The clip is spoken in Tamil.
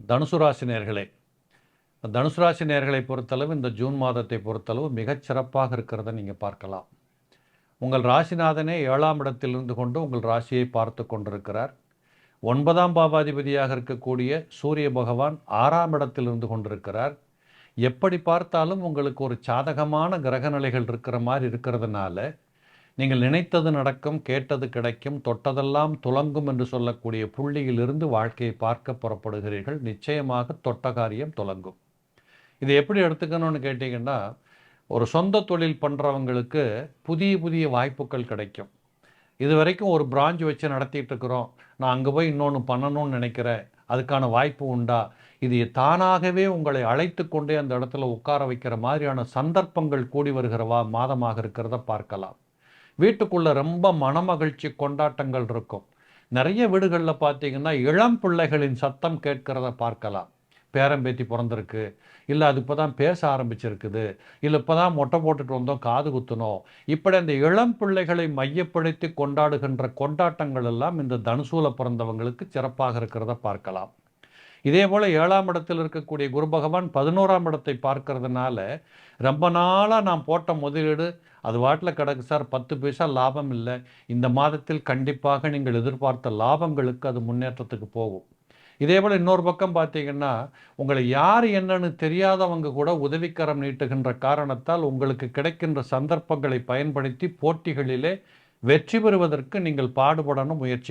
தனுசு ராசி நேர்களே தனுசு ராசி நேர்களை பொறுத்தளவு இந்த ஜூன் மாதத்தை பொறுத்தளவு மிகச் சிறப்பாக இருக்கிறத நீங்கள் பார்க்கலாம். உங்கள் ராசிநாதனே ஏழாம் இடத்தில் இருந்து கொண்டு உங்கள் ராசியை பார்த்து கொண்டிருக்கிறார். ஒன்பதாம் பாவாதிபதியாக இருக்கக்கூடிய சூரிய பகவான் ஆறாம் இடத்தில் இருந்து கொண்டிருக்கிறார். எப்படி பார்த்தாலும் உங்களுக்கு ஒரு சாதகமான கிரகநிலைகள் இருக்கிற மாதிரி இருக்கிறதுனால நீங்கள் நினைத்தது நடக்கும் கேட்டது கிடைக்கும் தொட்டதெல்லாம் துலங்கும் என்று சொல்லக்கூடிய புள்ளியிலிருந்து வாழ்க்கையை பார்க்க புறப்படுகிறீர்கள். நிச்சயமாக தொட்ட காரியம் துலங்கும் இதை எப்படி எடுத்துக்கணும்னு கேட்டிங்கன்னா ஒரு சொந்த தொழில் பண்ணுறவங்களுக்கு புதிய புதிய வாய்ப்புகள் கிடைக்கும். இது வரைக்கும் ஒரு பிரான்ச் வச்சு நடத்திட்டு இருக்கிறோம். நான் அங்கே போய் இன்னொன்று பண்ணணும்னு நினைக்கிறேன். அதுக்கான வாய்ப்பு உண்டா? இது தானாகவே உங்களை அழைத்து கொண்டே அந்த இடத்துல உட்கார வைக்கிற மாதிரியான சந்தர்ப்பங்கள் கூடி வருகிறவா? மாதமாக இருக்கிறத பார்க்கலாம். வீட்டுக்குள்ளே ரொம்ப மனமகிழ்ச்சி கொண்டாட்டங்கள் இருக்கும். நிறைய வீடுகளில் பார்த்தீங்கன்னா இளம் பிள்ளைகளின் சத்தம் கேட்கிறத பார்க்கலாம். பேரம்பேத்தி பிறந்திருக்கு. இல்லை அது இப்போ தான் பேச ஆரம்பிச்சிருக்குது. இல்லை இப்போ தான் மொட்டை போட்டுட்டு வந்தோம் காது குத்தணும் இப்படி அந்த இளம் பிள்ளைகளை மையப்படுத்தி கொண்டாடுகின்ற கொண்டாட்டங்கள் எல்லாம் இந்த தனுசூல பிறந்தவங்களுக்கு சிறப்பாக இருக்கிறத பார்க்கலாம். இதே போல் ஏழாம் இடத்தில் இருக்கக்கூடிய குரு பகவான் பதினோராம் இடத்தை பார்க்கறதுனால ரொம்ப நாளாக நான் போட்ட முதலீடு அது வாட்டில் கிடக்கு சார் பத்து பைசா லாபம் இல்லை. இந்த மாதத்தில் கண்டிப்பாக நீங்கள் எதிர்பார்த்த லாபங்களுக்கு அது முன்னேற்றத்துக்கு போகும். இதே போல் இன்னொரு பக்கம் பார்த்தீங்கன்னா உங்களை யார் என்னன்னு தெரியாதவங்க கூட உதவிக்கரம் நீட்டுகின்ற காரணத்தால் உங்களுக்கு கிடைக்கின்ற சந்தர்ப்பங்களை பயன்படுத்தி போட்டிகளிலே வெற்றி பெறுவதற்கு நீங்கள் பாடுபடணும் முயற்சி